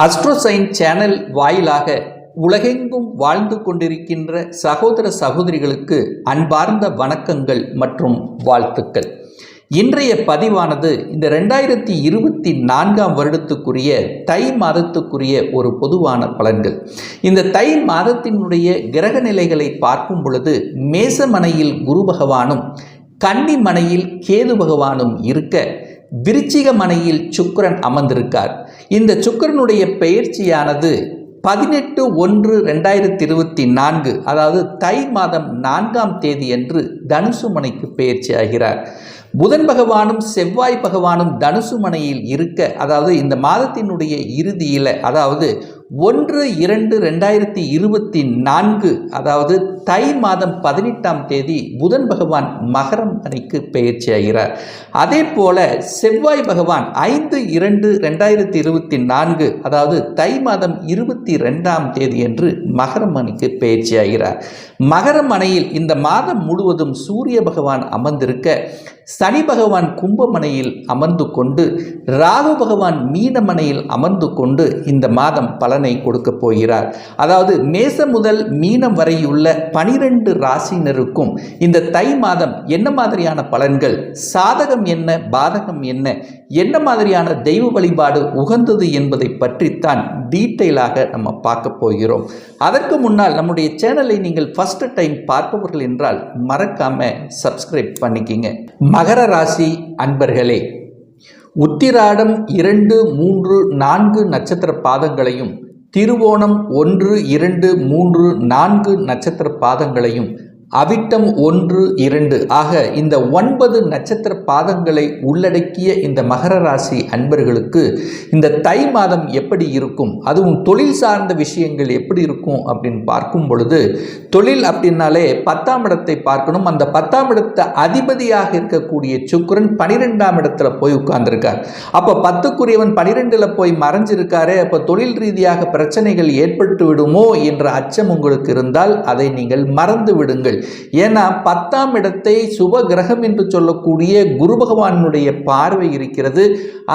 அஸ்ட்ரோசைன் channel வாயிலாக உலகெங்கும் வாழ்ந்து கொண்டிருக்கின்ற சகோதர சகோதரிகளுக்கு அன்பார்ந்த வணக்கங்கள் மற்றும் வாழ்த்துக்கள். இன்றைய பதிவானது இந்த ரெண்டாயிரத்தி இருபத்தி நான்காம் வருடத்துக்குரிய தை மாதத்துக்குரிய ஒரு பொதுவான பலன்கள். இந்த தை மாதத்தினுடைய கிரக நிலைகளை பார்க்கும் பொழுது மேசமனையில் குரு பகவானும் கன்னி மனையில் கேது பகவானும் இருக்க விருச்சிக மனையில் சுக்கரன் அமர்ந்திருக்கார். இந்த சுக்கிரனுடைய பெயர்ச்சியானது பதினெட்டு ஒன்று ரெண்டாயிரத்தி இருபத்தி நான்கு அதாவது தை மாதம் நான்காம் தேதி என்று தனுசு மனைக்கு பெயர்ச்சி ஆகிறார் புதன் பகவானும் செவ்வாய் பகவானும் தனுசு மனையில் இருக்க அதாவது இந்த மாதத்தினுடைய இறுதியில் அதாவது ஒன்று இரண்டு ரெண்டாயிரத்தி இருபத்தி நான்கு அதாவது தை மாதம் பதினெட்டாம் தேதி புதன் பகவான் மகரம் அணிக்கு பெயர்ச்சி ஆகிறார் அதே போல செவ்வாய் பகவான் ஐந்து இரண்டு ரெண்டாயிரத்தி இருபத்தி நான்கு அதாவது தை மாதம் இருபத்தி ரெண்டாம் தேதி என்று மகரம் அணிக்கு பெயர்ச்சி ஆகிறார் மகரம் அணையில் இந்த மாதம் முழுவதும் சூரிய பகவான் அமர்ந்திருக்க சனி பகவான் கும்பமனையில் அமர்ந்து கொண்டு ராகு பகவான் மீனமனையில் அமர்ந்து கொண்டு இந்த மாதம் பலனை கொடுக்கப் போகிறார். அதாவது மேச முதல் மீனம் வரையுள்ள பனிரெண்டு ராசினருக்கும் இந்த தை மாதம் என்ன மாதிரியான பலன்கள் சாதகம் என்ன பாதகம் என்ன என்ன மாதிரியான தெய்வ வழிபாடு உகந்தது என்பதை பற்றித்தான் டீட்டெயிலாக நம்ம பார்க்க போகிறோம். அதற்கு முன்னால் நம்முடைய சேனலை நீங்கள் ஃபஸ்ட் டைம் பார்ப்பவர்கள் என்றால் மறக்காம சப்ஸ்கிரைப் பண்ணிக்கிங்க. மகர ராசி அன்பர்களே உத்திராடம் இரண்டு மூன்று நான்கு நட்சத்திர பாதங்களையும் திருவோணம் ஒன்று இரண்டு மூன்று நான்கு நட்சத்திர பாதங்களையும் அவிட்டம் ஒன்று இரண்டு. ஆக இந்த ஒன்பது நட்சத்திர பாதங்களை உள்ளடக்கிய இந்த மகர ராசி அன்பர்களுக்கு இந்த தை மாதம் எப்படி இருக்கும்? அதுவும் தொழில் சார்ந்த விஷயங்கள் எப்படி இருக்கும் அப்படின்னு பார்க்கும் பொழுது தொழில் அப்படின்னாலே பத்தாம் இடத்தை பார்க்கணும். அந்த பத்தாம் இடத்த அதிபதியாக இருக்கக்கூடிய சுக்கரன் பனிரெண்டாம் இடத்துல போய் உட்கார்ந்துருக்கார். அப்போ பத்துக்குரியவன் பனிரெண்டில் போய் மறைஞ்சிருக்காரு அப்போ தொழில் ரீதியாக பிரச்சனைகள் ஏற்பட்டு விடுமோ என்ற அச்சம் உங்களுக்கு இருந்தால் அதை நீங்கள் மறந்து விடுங்கள். ஏன்னா பத்தாம் இடத்தை சுப கிரகம் என்று சொல்லக்கூடிய குரு பகவானுடைய பார்வை இருக்கிறது.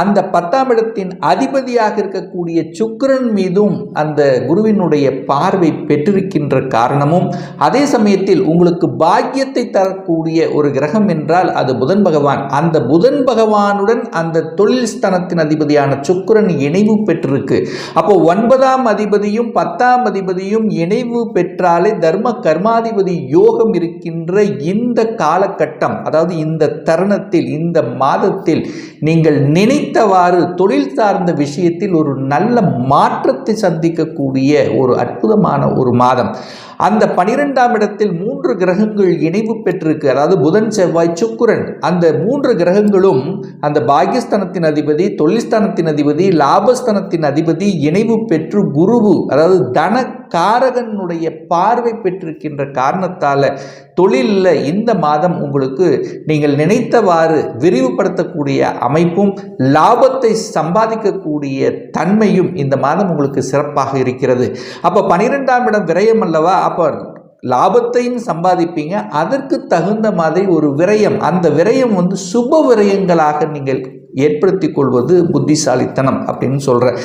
அந்த பத்தாம் இடத்தின் அதிபதியாக இருக்கக்கூடிய சுக்கிரன் மீதும் அந்த குருவினுடைய பார்வை பெற்றிருக்கின்ற காரணமும் அதே சமயத்தில் உங்களுக்கு பாக்கியத்தை தரக்கூடிய ஒரு கிரகம் என்றால் அது புதன் பகவான். அந்த புதன் பகவானுடன் அந்த தொழில் ஸ்தனத்தின் அதிபதியான சுக்கிரன் இணைவு பெற்றிருக்கு. அப்போ ஒன்பதாம் அதிபதியும் பத்தாம் அதிபதியும் இணைவு பெற்றாலே தர்ம கர்மாதிபதி யோகம் இருக்கின்ற இந்த காலகட்டம் அதாவது இந்த தருணத்தில் இந்த மாதத்தில் நீங்கள் நினைத்தவாறு தொழில் சார்ந்த விஷயத்தில் ஒரு நல்ல மாற்றத்தை சந்திக்கக்கூடிய ஒரு அற்புதமான ஒரு மாதம். அந்த பனிரெண்டாம் இடத்தில் மூன்று கிரகங்கள் இணைவு பெற்றிருக்கு. அதாவது புதன் செவ்வாய் சுக்குரன். அந்த மூன்று கிரகங்களும் அந்த பாகியஸ்தானத்தின் அதிபதி தொழில்ஸ்தானத்தின் அதிபதி லாபஸ்தானத்தின் அதிபதி இணைவு பெற்று குருவு அதாவது தன காரகனுடைய பார்வை பெற்றிருக்கின்ற காரணத்தால் தொழிலில் இந்த மாதம் உங்களுக்கு நீங்கள் நினைத்தவாறு விரிவுபடுத்தக்கூடிய அமைப்பும் லாபத்தை சம்பாதிக்கக்கூடிய தன்மையும் இந்த மாதம் உங்களுக்கு சிறப்பாக இருக்கிறது. அப்போ பனிரெண்டாம் இடம் விரயம் அல்லவா? அப்போ லாபத்தையும் சம்பாதிப்பீங்க. அதற்கு தகுந்த மாதிரி ஒரு விரயம். அந்த விரயம் வந்து சுப விரயங்களாக நீங்கள் ஏற்படுத்தி கொள்வது புத்திசாலித்தனம் அப்படின்னு சொல்கிறேன்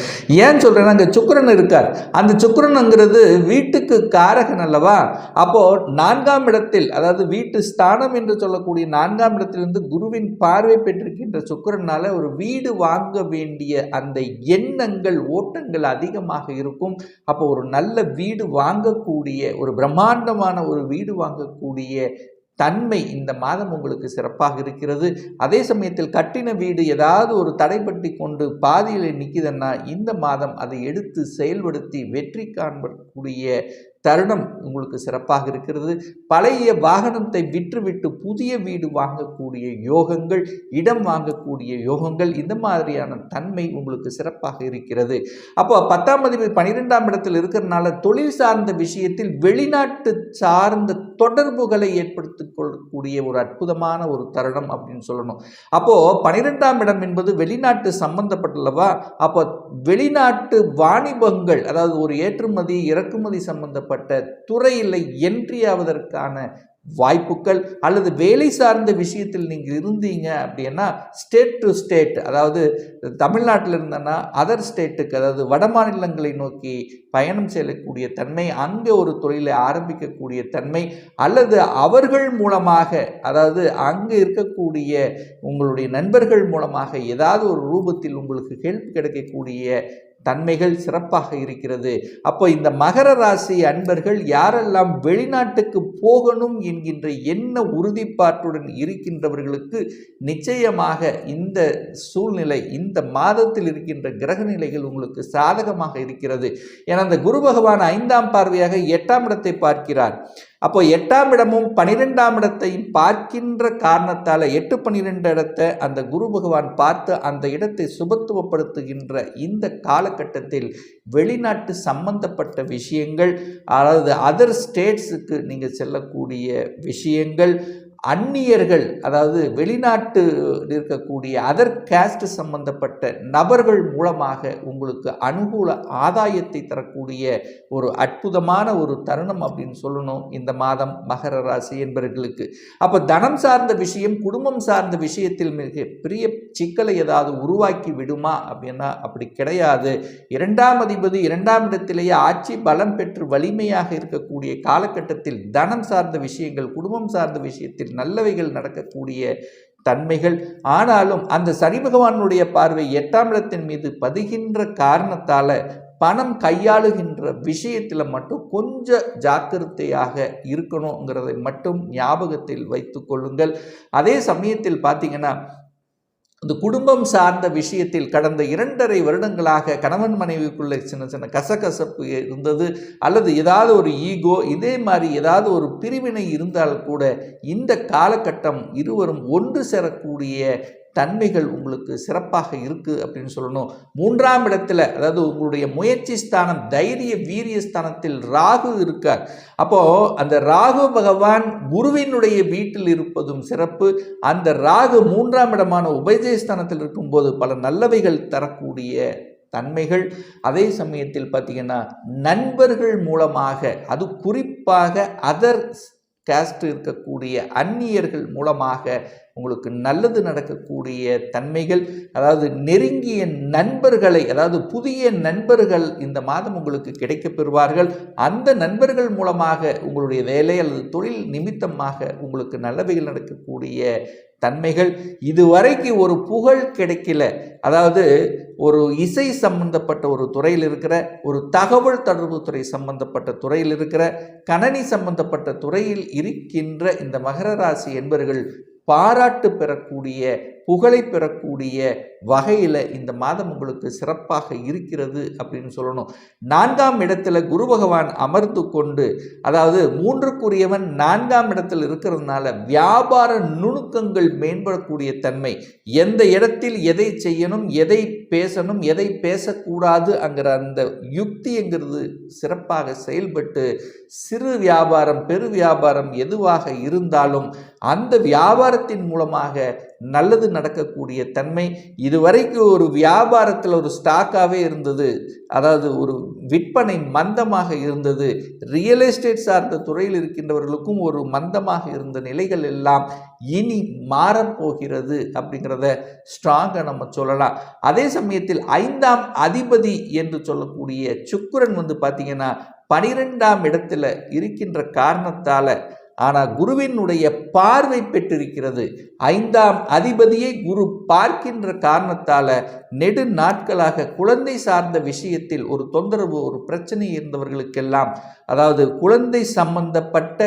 ஏன் சொல்கிறேன்னா அங்கே சுக்கரன் இருக்கார். அந்த சுக்கரனுங்கிறது வீட்டுக்கு காரகன் அல்லவா? அப்போது நான்காம் இடத்தில் அதாவது வீட்டு ஸ்தானம் என்று சொல்லக்கூடிய நான்காம் இடத்திலிருந்து குருவின் பார்வை பெற்றிருக்கின்ற சுக்கரனால் ஒரு வீடு வாங்க வேண்டிய அந்த எண்ணங்கள் ஓட்டங்கள் அதிகமாக இருக்கும். அப்போ ஒரு நல்ல வீடு வாங்கக்கூடிய ஒரு பிரம்மாண்டமான ஒரு வீடு வாங்கக்கூடிய தன்மை இந்த மாதம் உங்களுக்கு சிறப்பாக இருக்கிறது. அதே சமயத்தில் கட்டின வீடு ஏதாவது ஒரு தடைப்பட்டு கொண்டு பாதியில் நிற்கிதுன்னா இந்த மாதம் அதை எடுத்து செயல்படுத்தி வெற்றி காண்பக்கூடிய தருணம் உங்களுக்கு சிறப்பாக இருக்கிறது. பழைய வாகனத்தை விற்றுவிட்டு புதிய வீடு வாங்கக்கூடிய யோகங்கள் இடம் வாங்கக்கூடிய யோகங்கள் இந்த மாதிரியான தன்மை உங்களுக்கு சிறப்பாக இருக்கிறது. அப்போ பத்தாம் பதிவு பன்னிரெண்டாம் இடத்தில் இருக்கிறதுனால தொழில் சார்ந்த விஷயத்தில் வெளிநாட்டு சார்ந்த தொடர்புகளை ஏற்படுத்திக் கொள்ளக்கூடிய ஒரு அற்புதமான ஒரு தருணம் அப்படின்னு சொல்லணும். அப்போ பனிரெண்டாம் இடம் என்பது வெளிநாட்டு சம்பந்தப்பட்டுள்ளவா அப்போ வெளிநாட்டு வாணிபங்கள் அதாவது ஒரு ஏற்றுமதி இறக்குமதி சம்பந்தப்பட்ட துறையில் என்ட்ரி ஆவதற்கான வாய்ப்புகள் அல்லது வேலை சார்ந்த விஷயத்தில் நீங்கள் இருந்தீங்க அப்படின்னா ஸ்டேட் டு ஸ்டேட் அதாவது தமிழ்நாட்டில் இருந்தேன்னா அதர் ஸ்டேட்டுக்கு அதாவது வட மாநிலங்களை நோக்கி பயணம் செல்லக்கூடிய தன்மை அங்கே ஒரு தொழிலை ஆரம்பிக்கக்கூடிய தன்மை அல்லது அவர்கள் மூலமாக அதாவது அங்கே இருக்கக்கூடிய உங்களுடைய நண்பர்கள் மூலமாக ஏதாவது ஒரு ரூபத்தில் உங்களுக்கு ஹெல்ப் கிடைக்கக்கூடிய தன்மைகள் சிறப்பாக இருக்கிறது. அப்போ இந்த மகர ராசி அன்பர்கள் யாரெல்லாம் வெளிநாட்டுக்கு போகணும் என்கின்ற என்ன உறுதிப்பாட்டுடன் இருக்கின்றவர்களுக்கு நிச்சயமாக இந்த சூழ்நிலை இந்த மாதத்தில் இருக்கின்ற கிரக நிலைகள் உங்களுக்கு சாதகமாக இருக்கிறது. ஏன்னா அந்த குரு பகவான் ஐந்தாம் பார்வையாக எட்டாம் இடத்தை பார்க்கிறார். அப்போ எட்டாம் இடமும் பனிரெண்டாம் இடத்தையும் பார்க்கின்ற காரணத்தால் எட்டு பன்னிரெண்டு இடத்தை அந்த குரு பகவான் பார்த்து அந்த இடத்தை சுபத்துவப்படுத்துகின்ற இந்த காலகட்டத்தில் வெளிநாட்டு சம்பந்தப்பட்ட விஷயங்கள் அதாவது அதர் ஸ்டேட்ஸுக்கு நீங்கள் செல்லக்கூடிய விஷயங்கள் அந்நியர்கள் அதாவது வெளிநாட்டு இருக்கக்கூடிய அதர் கேஸ்ட் சம்பந்தப்பட்ட நபர்கள் மூலமாக உங்களுக்கு அனுகூல ஆதாயத்தை தரக்கூடிய ஒரு அற்புதமான ஒரு தருணம் அப்படின்னு சொல்லணும் இந்த மாதம் மகர ராசி என்பவர்களுக்கு அப்போ தனம் சார்ந்த விஷயம் குடும்பம் சார்ந்த விஷயத்தில் மிக பெரிய சிக்கலை ஏதாவது உருவாக்கி விடுமா அப்படின்னா அப்படி கிடையாது. இரண்டாம் அதிபதி இரண்டாம் இடத்திலேயே ஆட்சி பலம் பெற்று வலிமையாக இருக்கக்கூடிய காலகட்டத்தில் தனம் சார்ந்த விஷயங்கள் குடும்பம் சார்ந்த விஷயத்தில் நல்லவைகள் நடக்கக்கூடிய தன்மைகள். ஆனாலும் அந்த சனி பகவானுடைய பார்வை எட்டாம் இடத்தின் மீது பதுகின்ற காரணத்தால் பணம் கையாளுகின்ற விஷயத்தில் மட்டும் கொஞ்சம் ஜாக்கிரதையாக இருக்கணுங்கிறதை மட்டும் ஞாபகத்தில் வைத்து கொள்ளுங்கள். அதே சமயத்தில் பார்த்தீங்கன்னா இந்த குடும்பம் சார்ந்த விஷயத்தில் கடந்த இரண்டரை வருடங்களாக கணவன் மனைவிக்குள்ளே சின்ன சின்ன கசகசப்பு இருந்தது அல்லது ஏதாவது ஒரு ஈகோ இதே மாதிரி ஏதாவது ஒரு பிரிவினை இருந்தால் கூட இந்த காலகட்டம் இருவரும் ஒன்று சேரக்கூடிய தன்மைகள் உங்களுக்கு சிறப்பாக இருக்குது அப்படின்னு சொல்லணும். மூன்றாம் இடத்துல அதாவது உங்களுடைய முயற்சி ஸ்தானம் தைரிய வீரிய ஸ்தானத்தில் ராகு இருக்கார். அப்போது அந்த ராகு பகவான் குருவினுடைய வீட்டில் இருப்பதும் சிறப்பு. அந்த ராகு மூன்றாம் இடமான உபயஜயஸ்தானத்தில் இருக்கும்போது பல நல்லவைகள் தரக்கூடிய தன்மைகள். அதே சமயத்தில் பார்த்திங்கன்னா நண்பர்கள் மூலமாக அது குறிப்பாக அதர் கேஸ்ட் இருக்கக்கூடிய அந்நியர்கள் மூலமாக உங்களுக்கு நல்லது நடக்கக்கூடிய தன்மைகள் அதாவது நெருங்கிய நண்பர்களை அதாவது புதிய நண்பர்கள் இந்த மாதம் உங்களுக்கு கிடைக்கப் பெறுவார்கள். அந்த நண்பர்கள் மூலமாக உங்களுடைய வேலை அல்லது தொழில் நிமித்தமாக உங்களுக்கு நல்லவைகள் நடக்கக்கூடிய தன்மைகள் இதுவரைக்கு ஒரு புகழ் கிடைக்கல. அதாவது ஒரு இசை சம்பந்தப்பட்ட ஒரு துறையில் இருக்கிற ஒரு தகவல் தொடர்பு துறை சம்பந்தப்பட்ட துறையில் இருக்கிற கணனி சம்பந்தப்பட்ட துறையில் இருக்கின்ற இந்த மகர ராசி என்பவர்கள் பாராட்டு பெறக்கூடிய புகழை பெறக்கூடிய வகையில் இந்த மாதம் உங்களுக்கு சிறப்பாக இருக்கிறது அப்படின்னு சொல்லணும். நான்காம் இடத்துல குரு பகவான் அமர்ந்து கொண்டு அதாவது மூன்றுக்குரியவன் நான்காம் இடத்தில் இருக்கிறதுனால வியாபார நுணுக்கங்கள் மேம்படக்கூடிய தன்மை எந்த இடத்தில் எதை செய்யணும் எதை பேசணும் எதை பேசக்கூடாது அங்கிற அந்த யுக்திங்கிறது சிறப்பாக செயல்பட்டு சிறு வியாபாரம் பெரு வியாபாரம் எதுவாக இருந்தாலும் அந்த வியாபாரத்தின் மூலமாக நல்லது நடக்கக்கூடிய தன்மை இதுவரைக்கும் ஒரு வியாபாரத்தில் ஒரு ஸ்டாக்காகவே இருந்தது. அதாவது ஒரு விற்பனை மந்தமாக இருந்தது. ரியல் எஸ்டேட் சார்ந்த துறையில் இருக்கின்றவர்களுக்கும் ஒரு மந்தமாக இருந்த நிலைகள் எல்லாம் இனி மாறப்போகிறது அப்படிங்கிறத ஸ்ட்ராங்காக நம்ம சொல்லலாம். அதே சமயத்தில் ஐந்தாம் அதிபதி என்று சொல்லக்கூடிய சுக்குரன் வந்து பார்த்திங்கன்னா பனிரெண்டாம் இடத்துல இருக்கின்ற காரணத்தால் ஆனால் குருவினுடைய பார்வை பெற்றிருக்கிறது. ஐந்தாம் அதிபதியை குரு பார்க்கின்ற காரணத்தால் நெடு நாட்களாக குழந்தை சார்ந்த விஷயத்தில் ஒரு தொந்தரவு ஒரு பிரச்சனை இருந்தவர்களுக்கெல்லாம் அதாவது குழந்தை சம்பந்தப்பட்ட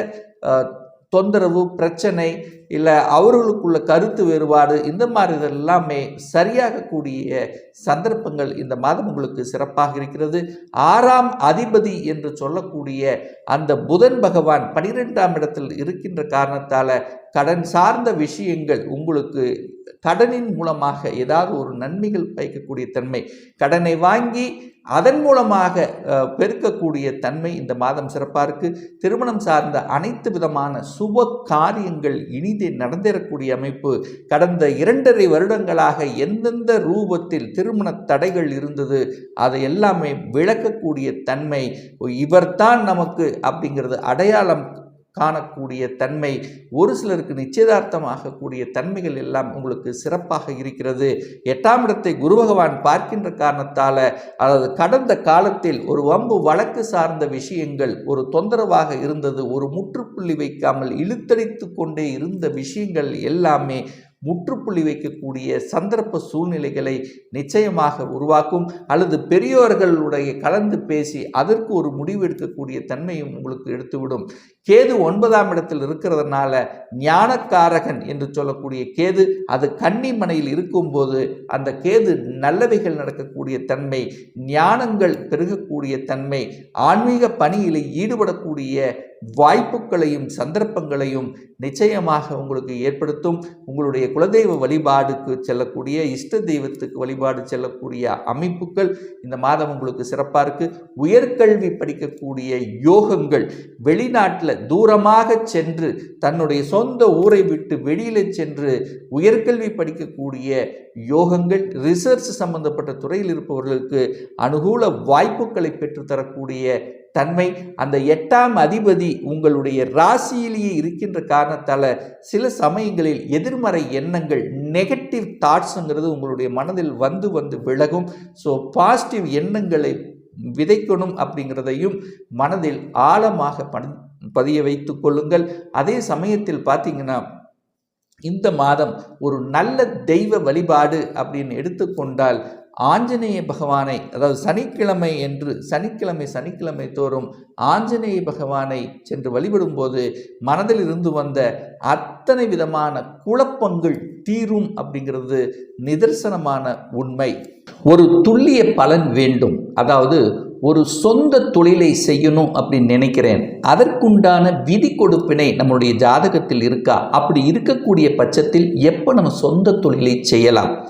தொந்தரவு பிரச்சனை இல்லை அவர்களுக்குள்ள கருத்து வேறுபாடு இந்த மாதிரி இதெல்லாமே சரியாகக்கூடிய சந்தர்ப்பங்கள் இந்த மாதம் உங்களுக்கு சிறப்பாக இருக்கிறது. ஆறாம் அதிபதி என்று சொல்லக்கூடிய அந்த புதன் பகவான் பனிரெண்டாம் இடத்தில் இருக்கின்ற காரணத்தால் கடன் சார்ந்த விஷயங்கள் உங்களுக்கு கடனின் மூலமாக ஏதாவது ஒரு நன்மைகள் பயக்கக்கூடிய தன்மை கடனை வாங்கி அதன் மூலமாக பெருக்கக்கூடிய தன்மை இந்த மாதம் சிறப்பாக இருக்குது திருமணம் சார்ந்த அனைத்து விதமான சுப காரியங்கள் இனி நீதி நடந்தேறக்கூடிய அமைப்பு கடந்த இரண்டரை வருடங்களாக எந்தெந்த ரூபத்தில் திருமண தடைகள் இருந்தது அதை எல்லாமே விளக்கக்கூடிய தன்மை இவர்தான் நமக்கு அப்படிங்கிறது அடையாளம் காணக்கூடிய தன்மை ஒரு சிலருக்கு நிச்சயதார்த்தம் ஆகக்கூடிய தன்மைகள் எல்லாம் உங்களுக்கு சிறப்பாக இருக்கிறது. எட்டாம் இடத்தை குரு பகவான் பார்க்கின்ற காரணத்தால் அதாவது கடந்த காலத்தில் ஒரு வம்பு வழக்கு சார்ந்த விஷயங்கள் ஒரு தொந்தரவாக இருந்தது ஒரு முற்றுப்புள்ளி வைக்காமல் இழுத்தடித்து கொண்டே இருந்த விஷயங்கள் எல்லாமே முற்றுப்புள்ளி வைக்கக்கூடிய சந்தர்ப்ப சூழ்நிலைகளை நிச்சயமாக உருவாக்கும் அல்லது பெரியோர்களுடைய கலந்து பேசி அதற்கு ஒரு முடிவு எடுக்கக்கூடிய தன்மையும் உங்களுக்கு எடுத்துவிடும். கேது ஒன்பதாம் இடத்தில் இருக்கிறதுனால ஞானக்காரகன் என்று சொல்லக்கூடிய கேது அது கன்னிமனையில் இருக்கும்போது அந்த கேது நல்லவைகள் நடக்கக்கூடிய தன்மை ஞானங்கள் பெருகக்கூடிய தன்மை ஆன்மீக பணியில் ஈடுபடக்கூடிய வாய்ப்புகளையும் சந்தர்ப்பங்களையும் நிச்சயமாக உங்களுக்கு ஏற்படுத்தும். உங்களுடைய குலதெய்வ வழிபாடுக்கு செல்லக்கூடிய இஷ்ட தெய்வத்துக்கு வழிபாடு செல்லக்கூடிய அமைப்புகள் இந்த மாதம் உங்களுக்கு சிறப்பாக இருக்குது உயர்கல்வி படிக்கக்கூடிய யோகங்கள் வெளிநாட்டில் தூரமாக சென்று தன்னுடைய சொந்த ஊரை விட்டு வெளியில் சென்று உயர்கல்வி படிக்கக்கூடிய யோகங்கள் ரிசர்ச் சம்பந்தப்பட்ட துறையில் இருப்பவர்களுக்கு அனுகூல வாய்ப்புகளை பெற்றுத்தரக்கூடிய தன்மை அந்த எட்டாம் அதிபதி உங்களுடைய ராசியிலேயே இருக்கின்ற காரணத்தால் சில சமயங்களில் எதிர்மறை எண்ணங்கள் நெகட்டிவ் தாட்ஸுங்கிறது உங்களுடைய மனதில் வந்து வந்து விலகும். ஸோ பாசிட்டிவ் எண்ணங்களை விதைக்கணும் அப்படிங்கிறதையும் மனதில் ஆழமாக பண் பதிய வைத்து கொள்ளுங்கள். அதே சமயத்தில் பார்த்தீங்கன்னா இந்த மாதம் ஒரு நல்ல தெய்வ வழிபாடு அப்படின்னு எடுத்துக்கொண்டால் ஆஞ்சநேய பகவானை அதாவது சனிக்கிழமை என்று சனிக்கிழமை சனிக்கிழமை தோறும் ஆஞ்சநேய பகவானை சென்று வழிபடும்போது மனதில் இருந்து வந்த அத்தனை விதமான குழப்பங்கள் தீரும் அப்படிங்கிறது நிதர்சனமான உண்மை. ஒரு துல்லிய பலன் வேண்டும். அதாவது ஒரு சொந்த தொழிலை செய்யணும் அப்படின்னு நினைக்கிறேன். அதற்குண்டான விதி கொடுப்பினை நம்மளுடைய ஜாதகத்தில் இருக்கா? அப்படி இருக்கக்கூடிய பட்சத்தில் எப்போ நம்ம சொந்த தொழிலை செய்யலாம்?